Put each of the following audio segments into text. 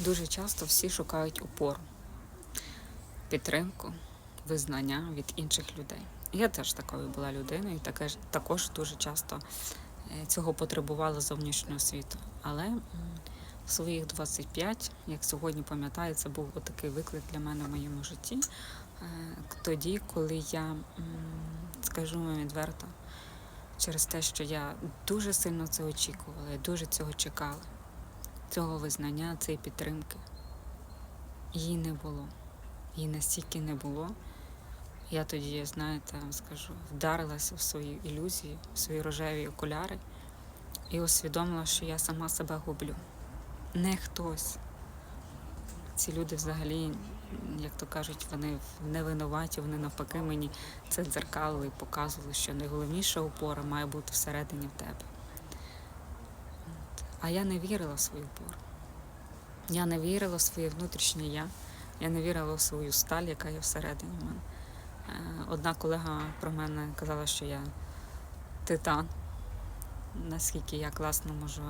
Дуже часто всі шукають опору, підтримку, визнання від інших людей. Я теж такою була людиною, і таке ж- також дуже часто е, цього потребувала зовнішнього світу. Але в своїх 25, як сьогодні пам'ятаю, це був такий виклик для мене в моєму житті. Е, Тоді, коли я скажу відверто, через те, що я дуже сильно це очікувала, я дуже цього чекала цього визнання, цієї підтримки. Її не було. Її настільки не було. Я тоді, знаєте, скажу, вдарилася в свої ілюзії, в свої рожеві окуляри і усвідомила, що я сама себе гублю. Не хтось. Ці люди взагалі, як то кажуть, вони не винуваті, вони навпаки мені це дзеркалили і показували, що найголовніша опора має бути всередині в тебе. А я не вірила в свою опору. Я не вірила в своє внутрішнє я. Я не вірила в свою сталь, яка є всередині мене. Е, Одна колега про мене казала, що я титан, наскільки я класно можу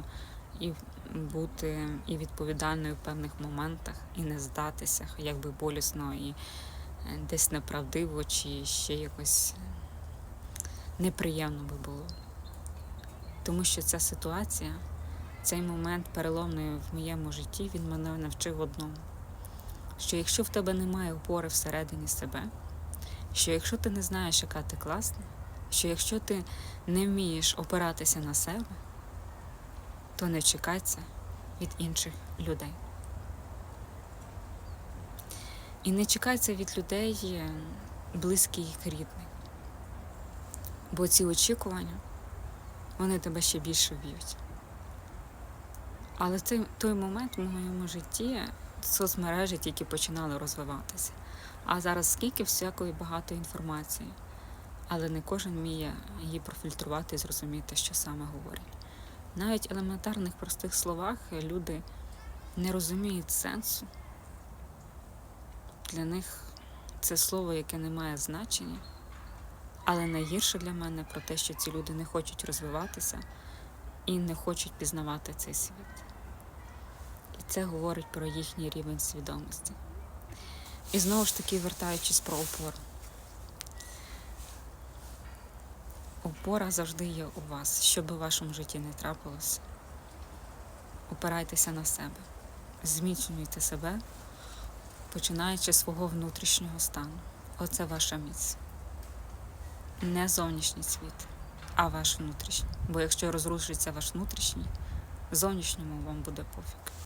і бути і відповідальною в певних моментах, і не здатися, як би болісно, і е, десь неправдиво, чи ще якось неприємно би було. Тому що ця ситуація, цей момент переломний в моєму житті, він мене навчив одному. Що якщо в тебе немає опори всередині себе, що якщо ти не знаєш, яка ти класна, що якщо ти не вмієш опиратися на себе, то не чекай це від інших людей. І не чекай це від людей близьких рідних. Бо ці очікування, вони тебе ще більше б'ють. Але той, той момент в моєму житті соцмережі тільки починали розвиватися. А зараз скільки всякої багато інформації, але не кожен вміє її профільтрувати і зрозуміти, що саме говорять. Навіть в елементарних простих словах люди не розуміють сенсу. Для них це слово, яке не має значення. Але найгірше для мене про те, що ці люди не хочуть розвиватися і не хочуть пізнавати цей світ. Це говорить про їхній рівень свідомості. І знову ж таки, вертаючись про опору. Опора завжди є у вас, що би в вашому житті не трапилося. Опирайтеся на себе, зміцнюйте себе, починаючи з свого внутрішнього стану. Оце ваша міць. Не зовнішній світ, а ваш внутрішній. Бо якщо розрушиться ваш внутрішній, зовнішньому вам буде пофіг.